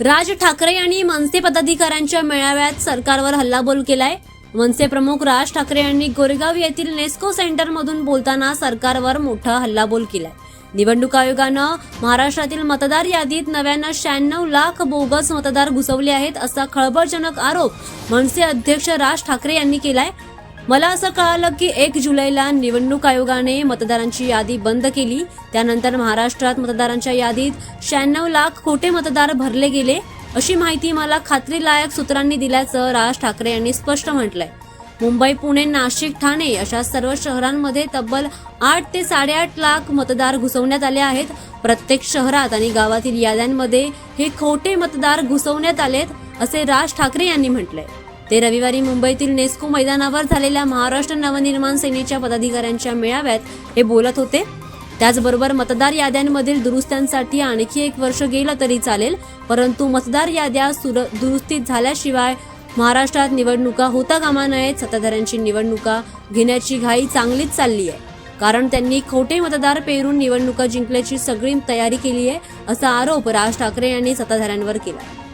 राज ठाकरे यांनी मनसे पदाधिकाऱ्यांच्या मेळाव्यात सरकारवर हल्लाबोल केलाय. मनसे प्रमुख राज ठाकरे यांनी गोरेगाव येथील नेस्को सेंटरमधून बोलताना सरकारवर मोठा हल्लाबोल केलाय. निवडणूक आयोगानं महाराष्ट्रातील मतदार यादीत नव्यानं शहाण्णव लाख बोगस मतदार घुसवले आहेत असा खळबळजनक आरोप मनसे अध्यक्ष राज ठाकरे यांनी केलाय. मला असं कळालं की एक जुलैला निवडणूक आयोगाने मतदारांची यादी बंद केली. त्यानंतर महाराष्ट्रात मतदारांच्या यादीत शहाण्णव लाख खोटे मतदार भरले गेले अशी माहिती मला खात्रीलायक सूत्रांनी दिल्याचं राज ठाकरे यांनी स्पष्ट म्हटलंय. मुंबई पुणे नाशिक ठाणे अशा सर्व शहरांमध्ये तब्बल आठ ते साडेआठ लाख मतदार घुसवण्यात आले आहेत. प्रत्येक शहरात आणि गावातील याद्यांमध्ये हे खोटे मतदार घुसवण्यात आलेत असे राज ठाकरे यांनी म्हटलंय. ते रविवारी मुंबईतील नेस्को मैदानावर झालेल्या महाराष्ट्र नवनिर्माण सेनेच्या पदाधिकाऱ्यांच्या मेळाव्यात हे बोलत होते. त्याचबरोबर मतदार याद्यांमधील दुरुस्त्यांसाठी आणखी एक वर्ष गेलं तरी चालेल परंतु मतदार याद्या सुर- दुरुस्तीत झाल्याशिवाय महाराष्ट्रात निवडणुका होता कामा नयेत सत्ताधाऱ्यांची निवडणुका घेण्याची घाई चांगलीच चालली आहे. कारण त्यांनी खोटे मतदार पेरून निवडणुका जिंकल्याची सगळी तयारी केली आहे असा आरोप राज ठाकरे यांनी सत्ताधाऱ्यांवर केला.